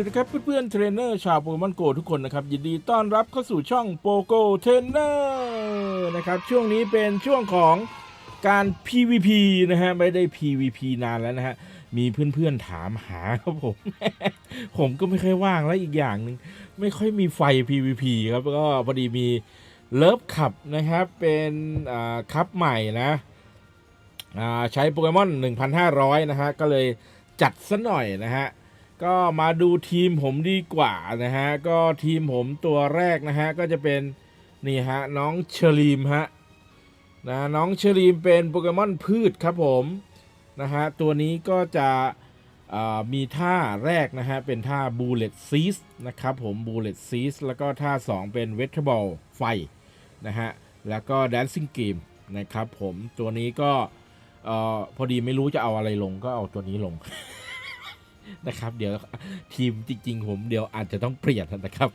วัสดีครับเพื่อนๆเทรนเนอร์ชาวโปเกมอนโกทุกคนนะครับ ยินดีต้อนรับเข้าสู่ช่องโปโกเทรนเนอร์นะครับช่วงนี้เป็นช่วงของการ PVP นะฮะไม่ได้ PVP นานแล้วนะฮะ มีเพื่อนๆถามหาครับผม ผมก็ไม่ค่อยว่างแล้วอีกอย่างหนึ่งไม่ค่อยมีไฟ PVP ครับก็พอดีมีเลิฟขับนะครับเป็นคัพใหม่นะใช้โปเกมอน 1,500 นะฮะก็เลยจัดซะหน่อยนะฮะ ก็มาดูทีมผมดีกว่านะฮะ ก็ทีมผมตัวแรกนะฮะ ก็จะเป็นนี่ฮะน้องเชอรีมฮะนะน้องเชอรีมเป็นโปเกมอนพืชครับผมนะฮะตัวนี้ก็จะมีท่าแรกนะฮะ เป็นท่า Bullet Seize นะครับผม Bullet Seize แล้วก็ท่า 2 เป็น w e t a b l e ไฟนะฮะ แล้วก็ Dancing Game นะครับผมตัวนี้ก็อพอดีไม่รู้จะเอาอะไรลงก็เอาตัวนี้ลง นะครับ เดี๋ยวทีมจริง ๆ ผมเดี๋ยวอาจจะต้องเปลี่ยนนะครับ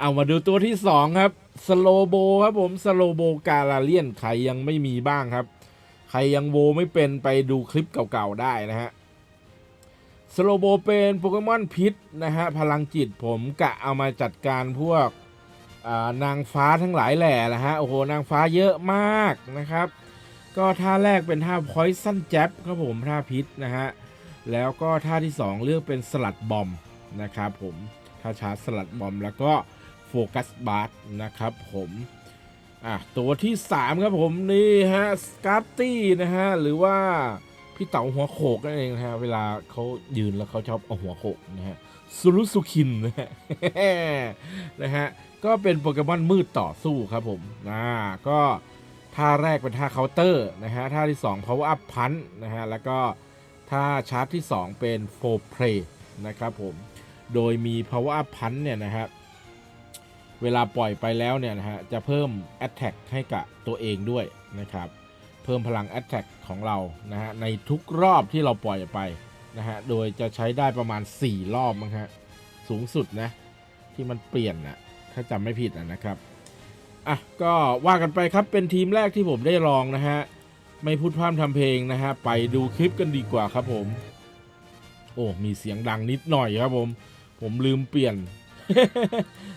เอามาดูตัวที่ 2 ครับสโลโบครับผมสโลโบกาลาเลียนใครยังไม่มีบ้างครับ ใครยังโวไม่เป็นไปดูคลิปเก่าๆได้นะฮะสโลโบเป็นโปเกมอนพิษนะฮะพลังจิตผมกะเอามาจัดการพวกนางฟ้าทั้งหลายแหล่นะฮะโอ้โหนางฟ้าเยอะมากนะครับ ก็ท่าแรกเป็นท่า Poison Jab ครับผมท่าพิษนะฮะ แล้วก็ท่าที่ 2 เลือกเป็นสลัดบอมนะครับผมท่าชาร์จสลัดบอมแล้วก็โฟกัสบาร์นะครับผมอะตัวที่ 3 ครับผมนี่ฮะสกาตตี้นะฮะหรือว่าพี่เต๋าหัวโขกนั่นเองนะฮะเวลาเขายืนแล้วเขาชอบเอาหัวโขกนะฮะซูรุสุคินนะฮะนะฮะก็เป็นโปเกมอนมืดต่อสู้ครับผมอ่าก็ท่าแรกเป็นท่าเคาน์เตอร์นะฮะท่าที่2 power up punch นะฮะแล้วก็ ถ้าชาร์จที่ 2 เป็น4 play นะครับผม โดยมี power up punch เนี่ยนะครับเวลาปล่อยไปแล้วเนี่ยนะฮะ จะเพิ่ม attack ให้กับตัวเองด้วยนะครับ เพิ่มพลัง attack ของเรา นะฮะ ในทุกรอบที่เราปล่อยไปนะฮะ โดยจะใช้ได้ประมาณ 4 รอบมั้งฮะ สูงสุดนะ ที่มันเปลี่ยนนะถ้าจำไม่ผิดนะครับ อะ ก็ว่ากันไปครับ เป็นทีมแรกที่ผมได้ลองนะฮะ ไม่พูดพร่ำทำเพลงนะฮะ ไปดูคลิปกันดีกว่าครับผม โอ้ มีเสียงดังนิดหน่อยครับผม ผมลืมเปลี่ยน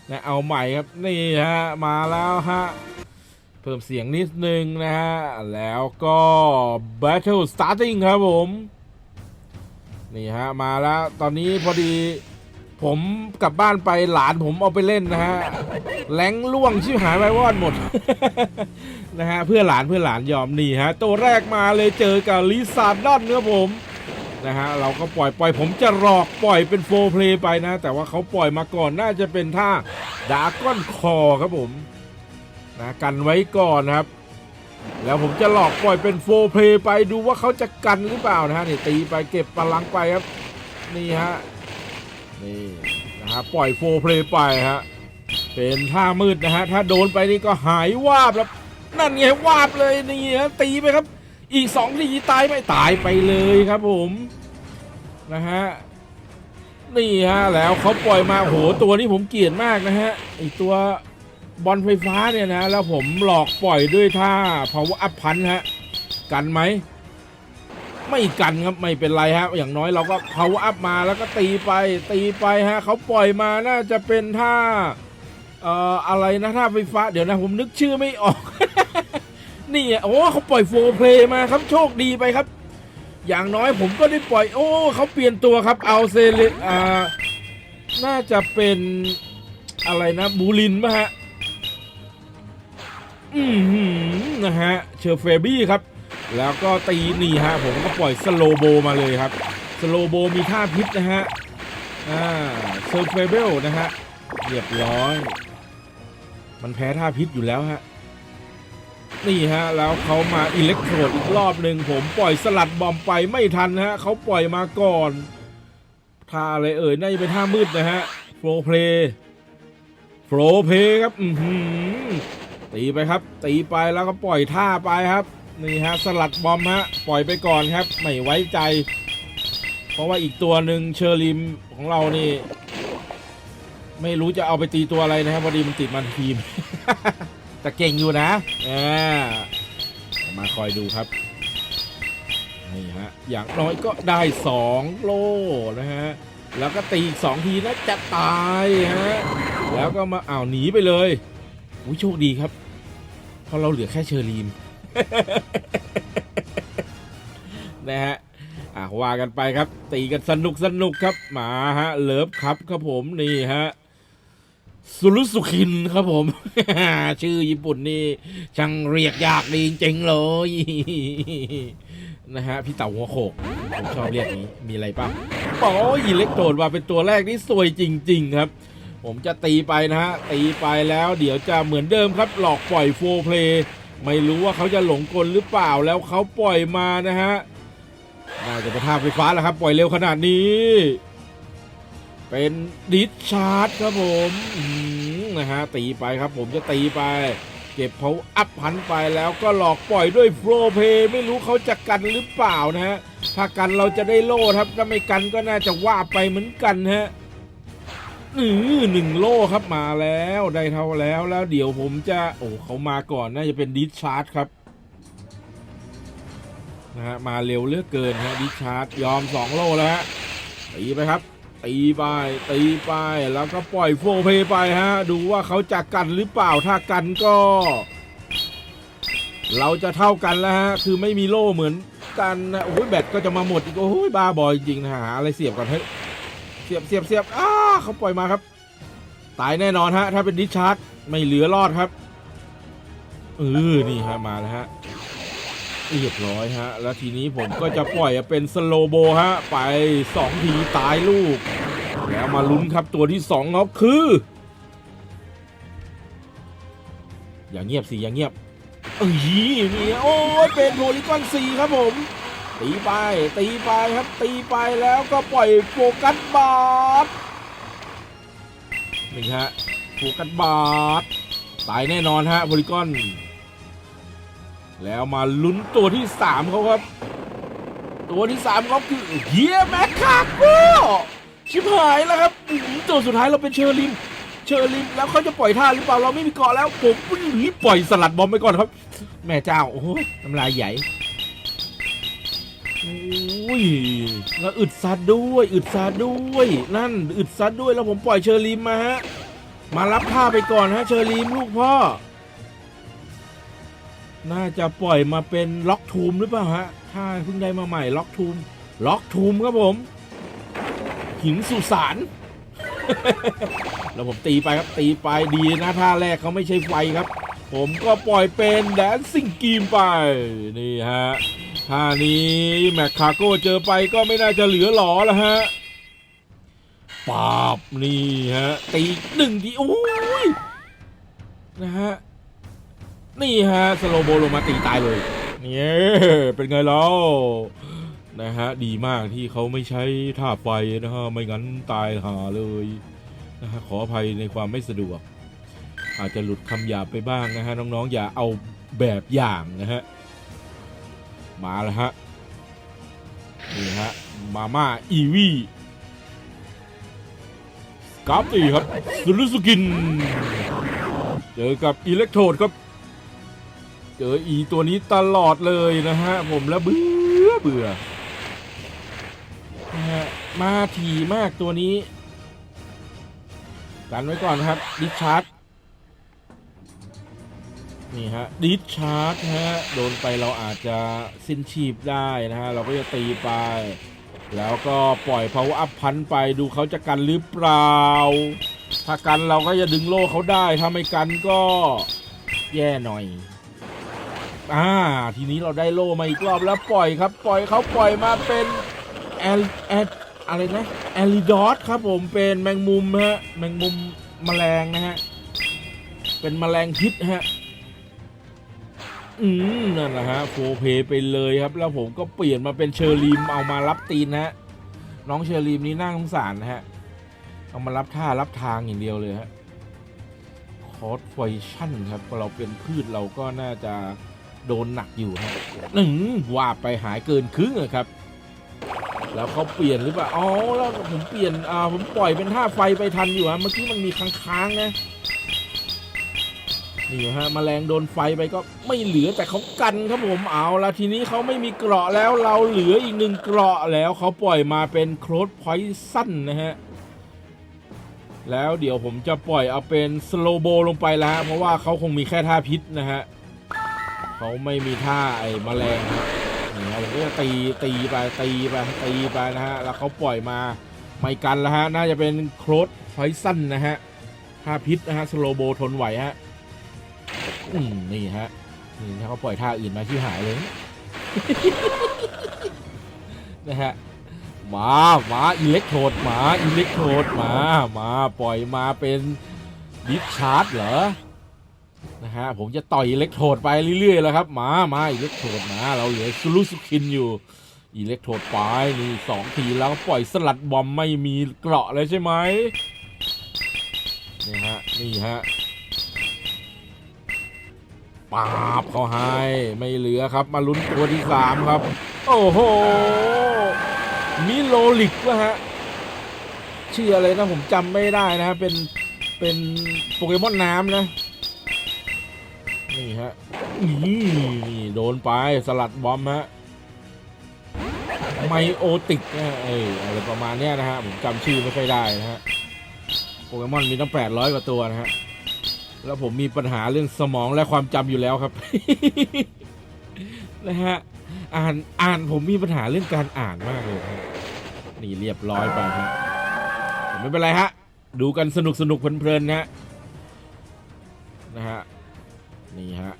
นะเอาใหม่ครับนี่ฮะมาแล้วฮะ เพิ่มเสียงนิดนึงนะฮะ แล้วก็ Battle Starting ครับผม นี่ฮะ มาแล้วตอนนี้พอดี ผมกลับบ้านไปหลานผมเอาไปเล่นนะฮะแรงล่วงชิบหายไปวอดหมด นะฮะเพื่อหลานเพื่อหลานยอมนี่ฮะ ตัวแรกมาเลยเจอกับลิซาร์ดอนครับผมนะฮะเราก็ปล่อยปล่อยผมจะหลอกปล่อยเป็นโฟเพลย์ไปนะ แต่ว่าเขาปล่อยมาก่อนน่าจะเป็นท่าดาก้อนคอครับผมนะกันไว้ก่อนครับ แล้วผมจะหลอกปล่อยเป็นโฟเพลย์ไปดูว่าเขาจะกันหรือเปล่านะฮะนี่ตีไปเก็บพลังไปครับนี่ฮะ นี่นะฮะปล่อยโฟเพลย์ไปฮะเป็นท่ามืดนะฮะถ้าโดนไปนี่ก็หายวาบแล้วนั่นไงวาบเลยนี่ฮะตีไปครับ อีกสองทีตายไม่ตายไปเลยครับผมนะฮะนี่ฮะแล้วเขาปล่อยมาโหตัวนี้ผมเกลียดมากนะฮะไอตัวบอลไฟฟ้าเนี่ยนะ แล้วผมหลอกปล่อยด้วยท่า power up พันฮะ กันไหม ไม่กันครับไม่เป็นไรฮะอย่างน้อยเราก็ power up มาแล้วก็ตีไปตีไปฮะเขาปล่อยมาน่าจะเป็นท่าเอ่ออะไรนะท่าไฟฟ้าเดี๋ยวนะผมนึกชื่อไม่ออก นี่อะโอ้เขาปล่อยโฟร์เพลย์มาครับโชคดีไปครับ อย่างน้อยผมก็ได้ปล่อย โอ้เขาเปลี่ยนตัวครับเอาเซเลอ่าน่าจะเป็นอะไรนะบูลินป่ะฮะ อืมนะฮะเชอร์เฟบี้ครับ แล้วก็ตีนี่ฮะผมก็ปล่อยสโลโบมาเลยครับ สโลโบมีท่าพิษนะฮะ อ่าเชอร์เฟเบลนะฮะเรียบร้อย มันแพ้ท่าพิษอยู่แล้วฮะ นี่ฮะ แล้วเขามาอิเล็กโทรดอีกรอบหนึ่งผมปล่อยสลัดบอมไปไม่ทันฮะเขาปล่อยมาก่อนท่าอะไรเอ่ยน่าจะเป็นท่ามืดนะฮะโฟล์เพลย์โฟล์เพลย์ครับตีไปครับ ตีไปแล้วก็ปล่อยท่าไปครับ นี่ฮะสลัดบอมฮะปล่อยไปก่อนครับ ไม่ไว้ใจ เพราะว่าอีกตัวหนึ่งเชอร์ลิมของเรานี่ ไม่รู้จะเอาไปตีตัวอะไรนะครับพอดีมันติดมันทีม แต่เก่งอยู่นะอ่ามาคอยดูครับนี่ฮะอย่างน้อยก็ได้ 2 โลนะฮะแล้วก็ตีอีกสองทีนะจะตายฮะแล้วก็มาอ้าวหนีไปเลยอุ้ยโชคดีครับ เพราะเราเหลือแค่เชอรีม นะฮะอะว่ากันไปครับ ตีกันสนุกสนุกครับ มาฮะ เลิฟครับครับผมนี่ฮะสุรุสุขินครับผม ชื่อญี่ปุ่นนี่ช่างเรียกยากดีจริงๆเลยนะฮะ พี่เต่าหัวโขกผมชอบเรียกนี้มีอะไรป่ะโอ้ยอิเล็กโตรดว่าเป็นตัวแรกที่สวยจริง ๆ ครับ ผมจะตีไปนะฮะ ตีไปแล้วเดี๋ยวจะเหมือนเดิมครับ หลอกปล่อยโฟเพลย์ ไม่รู้ว่าเขาจะหลงกลหรือเปล่าแล้วเขาปล่อยมานะฮะน่าจะป็นท่าไฟฟ้าแล้วครับ ปล่อยเร็วขนาดนี้ เป็นดิสชาร์จครับผมนะฮะตีไปครับผมจะตีไปเก็บเขาอัพพันไปแล้วก็หลอกปล่อยด้วยโฟรเพย์ไม่รู้เขาจะกันหรือเปล่านะฮะถ้ากันเราจะได้โล่ครับถ้าไม่กันก็น่าจะว่าไปเหมือนกันฮะ อือหนึ่งโล่ครับมาแล้วได้เท่าแล้วแล้วเดี๋ยวผมจะโอ้เขามาก่อนน่าจะเป็นดิสชาร์จครับนะฮะมาเร็วเลือกเกินฮะดิชาร์ดยอม 2 โลแล้วฮะตีไปครับ ตีไปตีไปแล้วก็ปล่อยโฟเพย์ไปฮะ ดูว่าเขาจะกันหรือเปล่าถ้ากันก็ เราจะเท่ากันแล้วฮะ คือไม่มีโล่เหมือนกันนะโอ้ยแบตก็จะมาหมดอีกโอ้ยบ้าบอยจริงนะหาอะไรเสียบก่อนเฮ้ยเสียบเสียบเสียบอ้า เขาปล่อยมาครับ ตายแน่นอนฮะ ถ้าเป็นดิชาร์ดไม่เหลือรอดครับเออนี่ฮะมาแล้วฮะเรียบร้อยฮะ แล้วทีนี้ผมก็จะปล่อยเป็นสโลโบฮะ ไป 2 ทีตายลูก แล้วมาลุ้นครับตัวที่2ครับคือ อย่าเงียบสิอย่าเงียบเอ้ยนี่โอ้ยเป็นโพลิกอนซีครับผม ตีไป ตีไปครับตีไปแล้วก็ปล่อยโฟกัสบาร์ นี่ฮะโฟกัสบาร์ตายแน่นอนฮะโพลิกอน แล้วมาลุ้นตัวที่สามเขาครับ ตัวที่สามเขาคือเฮียแมคคาโก้ชิบหายแล้วครับตัวสุดท้ายเราเป็นเชอร์ลิมเชอร์ลิมแล้วเขาจะปล่อยท่าหรือเปล่าเราไม่มีเกาะแล้วผมรีบปล่อยสลัดบอมไปก่อนครับ แม่เจ้าโอ้โหน้ำลายใหญ่ อ้ยแล้วอึดซัดด้วยอึดซัดด้วย นั่นอึดซัดด้วยแล้วผมปล่อยเชอร์ลิมมาฮะมารับท่าไปก่อนฮะเชอร์ลิมลูกพ่อ น่าจะปล่อยมาเป็นล็อกทูมหรือเปล่าฮะถ้าเพิ่งได้มาใหม่ล็อกทูมล็อกทูมครับผม หินสุสานแล้วผมตีไปครับตีไปดีนะท่าแรกเขาไม่ใช่ไฟครับ ผมก็ปล่อยเป็นแดนซิ่งกีมไปนี่ฮะ ท่านี้แมคคาโก้เจอไปก็ไม่น่าจะเหลือหลอแล้วฮะปาบนี่ฮะตีหนึ่งทีโอ้ยนะฮะนี่ฮะสโลโบลงมาตีตายเลยเนี่ยเป็นไงแล้วนะฮะดีมากที่เขาไม่ใช้ท่าไฟนะฮะไม่งั้นตายหาเลยนะฮะขออภัยในความไม่สะดวก อาจจะหลุดคำหยาบไปบ้างนะฮะน้องๆอย่าเอาแบบอย่างนะฮะ มาแล้วฮะ นี่ฮะ มาม่าอีวีกราฟตีครับสุรุสุกิน เจอกับอิเล็กโทรดครับ เจออีตัวนี้ตลอดเลยนะฮะ ผมแล้วเบื่อเบื่อนะฮะมาถี่มากตัวนี้ กันไว้ก่อนครับดิชาร์ด นี่ฮะดิชาร์ดฮะโดนไปเราอาจจะสิ้นชีพได้นะฮะ เราก็จะตีไป แล้วก็ปล่อย power up พันไปดูเขาจะกันหรือเปล่า ถ้ากันเราก็จะดึงโล่เขาได้ ถ้าไม่กันก็แย่หน่อยอ่าทีนี้เราได้โล่มาอีกรอบแล้วปล่อยครับ ปล่อยเขาปล่อยมาเป็นแอลแอลอะไรนะแอลิดอสครับผมเป็นแมงมุมฮะแมงมุมแมลงนะฮะเป็นแมลงพิษฮะ อืมนั่นแหละฮะโฟเพย์ไปเลยครับ แล้วผมก็เปลี่ยนมาเป็นเชอร์ลีมเอามารับตีนนะฮะน้องเชอร์ลีมนี่น่าสงสารนะฮะ เอามารับท่ารับทางอย่างเดียวเลยฮะคอร์สไฟชั่นครับเราเป็นพืชเราก็น่าจะโดนหนักอยู่ฮะหนึ่งว่าไปหายเกินครึ่งอะครับ แล้วเขาเปลี่ยนหรือเปล่าอ๋อแล้วผมเปลี่ยนอ่าผมปล่อยเป็นท่าไฟไปทันอยู่ฮะเมื่อกี้มันมีค้างๆนะ นี่ฮะแมลงโดนไฟไปก็ไม่เหลือแต่เขากันครับผมเอาละทีนี้เขาไม่มีเกราะแล้วเราเหลืออีกหนึ่งเกราะแล้วเขาปล่อยมาเป็นโครดพอยสั้นนะฮะแล้วเดี๋ยวผมจะปล่อยเอาเป็นสโลโบลงไปแล้วฮะเพราะว่าเขาคงมีแค่ท่าพิษนะฮะเขาไม่มีท่าไอ้แมลงนี่ฮะผมก็จะตีตีไปตีไปตีไปนะฮะแล้วเขาปล่อยมาไม่กันแล้วฮะน่าจะเป็นโครดพอยสั้นนะฮะท่าพิษนะฮะสโลโบทนไหวฮะ อืมนี่ฮะนี่ถ้าเขาปล่อยท่าอื่นมาที่หายเลย นะฮะมามาอิเล็กโทดมาอิเล็กโทดมามาปล่อยมาเป็นดิชาร์จเหรอนะฮะผมจะต่อยอิเล็กโทดไปเรื่อยๆแล้วครับมามาอิเล็กโทดมาเราเหลือซูรุสคินอยู่อิเล็กโทดไปนี่สองทีแล้วปล่อยสลัดบอมไม่มีเกราะเลยใช่ไหมนี่ฮะนี่ฮะ ปาบเขาให้ไม่เหลือครับมาลุ้นตัวที่สามครับ โอ้โหมิโลลิกวะฮะชื่ออะไรนะผมจำไม่ได้นะฮะเป็นเป็นโปเกมอนน้ำนะนี่ฮะนี่โดนไปสลัดบอมฮะไมโอติกนะฮะเอออะไรประมาณเนี้ยนะฮะผมจำชื่อไม่ค่อยได้นะฮะโปเกมอนมีตั้ง800กว่าตัวนะฮะ แล้วผมมีปัญหาเรื่องสมองและความจำอยู่แล้วครับ นะฮะอ่านอ่านผมมีปัญหาเรื่องการอ่านมากเลยครับนี่เรียบร้อยไปครับไม่เป็นไรฮะ ดูกันสนุกสนุกเพลินๆนะฮะนะฮะนี่ฮะ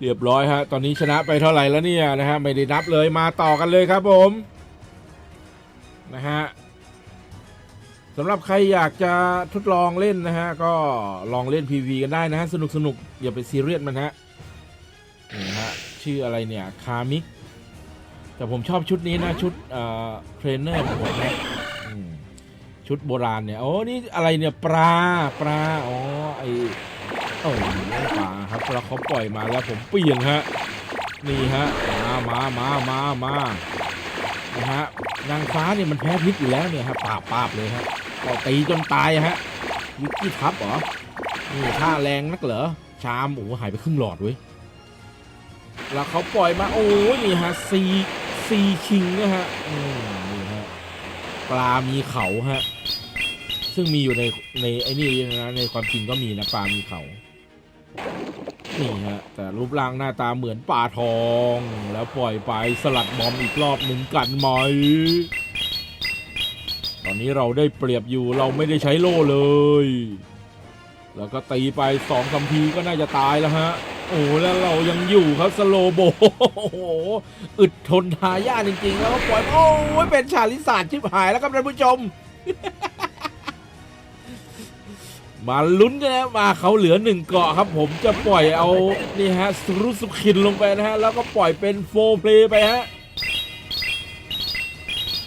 เรียบร้อยฮะ ตอนนี้ชนะไปเท่าไหร่แล้วเนี่ยนะฮะ ไม่ได้นับเลยมาต่อกันเลยครับผม นะฮะ สำหรับใครอยากจะทดลองเล่นนะฮะ ก็ลองเล่น PV กันได้นะฮะ สนุกสนุกอย่าไปซีเรียสมันฮะนี่ฮะ ชื่ออะไรเนี่ย คามิก แต่ผมชอบชุดนี้นะ ชุดเอ่อเทรนเนอร์ของผมนะชุดโบราณเนี่ย โอ้ นี่อะไรเนี่ย ปลา ปลา อ๋อ ไอโอ้ยปลาครับแล้วเขาปล่อยมาแล้วผมเปลี่ยนฮะ นี่ฮะ มา มา มา มามานะฮะนางฟ้าเนี่ยมันแพ้พิษอยู่แล้วเนี่ยฮะปาบปาบเลยฮะ ก็ตีจนตายฮะวิกกี้ทับเหรอนี่ท่าแรงนักเหรอ ชามโอ้หายไปครึ่งหลอดเว้ย แล้วเขาปล่อยมาโอ้ยนี่ฮะซีซีคิงนะฮะนี่ฮะปลามีเขาฮะ ซึ่งมีอยู่ในในไอ้นี่นะในความจริงก็มีนะปลามีเขานี่ฮะแต่รูปร่างหน้าตาเหมือนปลาทอง แล้วปล่อยไปสลัดบอมอีกรอบหนึ่งกันไหม อนนี้เราได้เปรียบอยู่เราไม่ได้ใช้โล่เลย แล้วก็ตีไปสองสามทีก็น่าจะตายแล้วฮะ โอ้แล้วเรายังอยู่ครับสโลโบโอ้โหอึดทนทายาจริงๆแล้วก็ปล่อยโอ้ยเป็นชาลิสาดชิบหายแล้วครับท่านผู้ชม มาลุ้นกันนะมาเขาเหลือหนึ่งเกาะครับ ผมจะปล่อยเอานี่ฮะสรุสุขินลงไปนะฮะแล้วก็ปล่อยเป็นโฟเพลย์ไปฮะ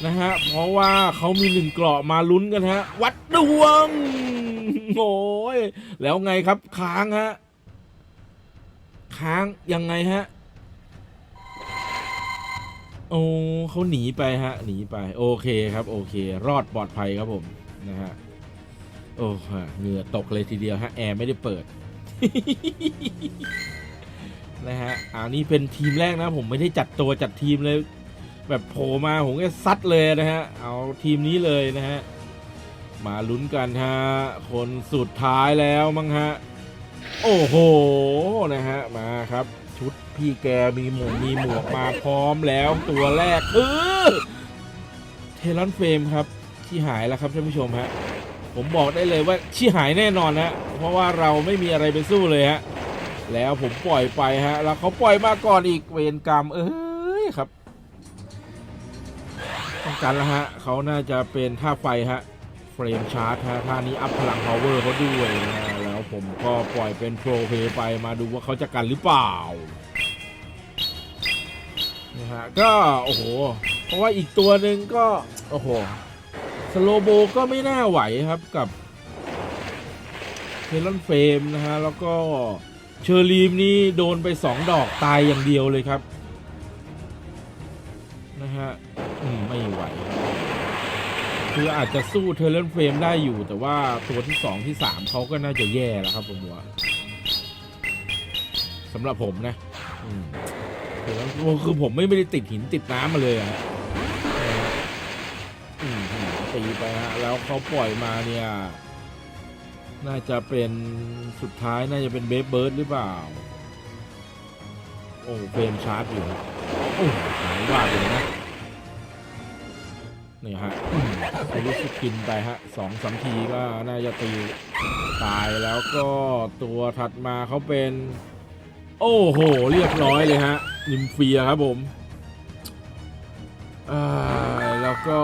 นะฮะ เพราะว่าเขามีหนึ่งเกราะมาลุ้นกันฮะ วัดดวงโอ้ยแล้วไงครับค้างฮะ ค้างยังไงฮะ โอ้เขาหนีไปฮะ หนีไป โอเคครับ โอเค รอดปลอดภัยครับผมนะฮะ โอ้ฮะเหงื่อตกเลยทีเดียวฮะ แอร์ไม่ได้เปิดนะฮะอ่านี่เป็นทีมแรกนะ ผมไม่ได้จัดตัวจัดทีมเลย แบบโผล่มาผมก็ซัดเลยนะฮะ เอาทีมนี้เลยนะฮะ มาลุ้นกันฮะ คนสุดท้ายแล้วมั้งฮะ โอ้โหนะฮะ มาครับ ชุดพี่แกมีหมวกมีหมวกมาพร้อมแล้วตัวแรกเออเทลอนเฟรมครับที่หายแล้วครับท่านผู้ชมฮะผมบอกได้เลยว่าที่หายแน่นอนฮะเพราะว่าเราไม่มีอะไรไปสู้เลยฮะแล้วผมปล่อยไปฮะแล้วเขาปล่อยมาก่อนอีกเวรกรรมเอ้ยครับ การแล้วฮะเขาน่าจะเป็นท่าไฟฮะเฟรมชาร์จฮะท่านี้อัพพลังพาวเวอร์เขาด้วยนะฮะแล้วผมก็ปล่อยเป็นโปรเพย์ไปมาดูว่าเขาจะกันหรือเปล่านะฮะก็โอ้โห เพราะว่าอีกตัวหนึ่งก็โอ้โหสโลโบก็ไม่น่าไหวครับกับเทลอนเฟรมนะฮะ แล้วก็เชอร์ลีมนี่โดนไปสองดอกตายอย่างเดียวเลยครับ นะฮะ ไม่ไหว คืออาจจะสู้เทเลนเฟรมได้อยู่ แต่ว่าตัวที่สองที่สามเขาก็น่าจะแย่แล้วครับผมว่าสำหรับผมนะอืมคือคือผมไม่ได้ติดหินติดน้ำมาเลยอะฮะตีไปฮะแล้วเขาปล่อยมาเนี่ย น่าจะเป็นสุดท้ายน่าจะเป็นเบฟเบิร์ดหรือเปล่า โอ้เฟรมชาร์จอยู่โอ้หายว่าเลยนะ นี่ฮะไปรู้สึกกินไปฮะสองสามทีก็น่าจะตีตายแล้วก็ตัวถัดมาเขาเป็น โอ้โห เรียบร้อยเลยฮะ นิมเฟียครับผมแล้วก็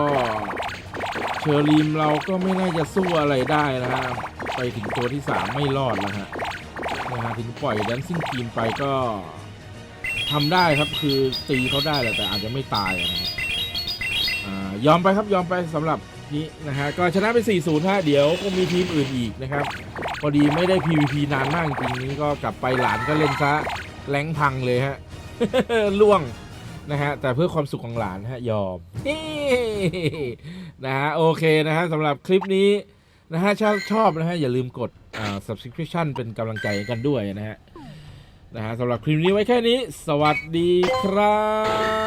เชอรีมเราก็ไม่น่าจะสู้อะไรได้นะฮะ ไปถึงตัวที่สามไม่รอดแล้วฮะนะฮะถึงปล่อยแดนซิ่งทีมไปก็ทำได้ครับคือตีเขาได้แหละแต่อาจจะไม่ตายนะ ยอมไปครับยอมไปสำหรับนี้นะฮะก็ชนะไป 4-0ฮะเดี๋ยวคงมีทีมอื่นอีกนะครับพอดีไม่ได้ PVP นานมากจริงๆนี้ก็กลับไปหลานก็เล่นซะแรงพังเลยฮะล่วงนะฮะแต่เพื่อความสุขของหลานฮะยอมนะฮะโอเคนะฮะสำหรับคลิปนี้นะฮะชอบชอบนะฮะอย่าลืมกดอ่า subscription เป็นกำลังใจกันด้วยนะฮะนะฮะสำหรับคลิปนี้ไว้แค่นี้ สวัสดีครับ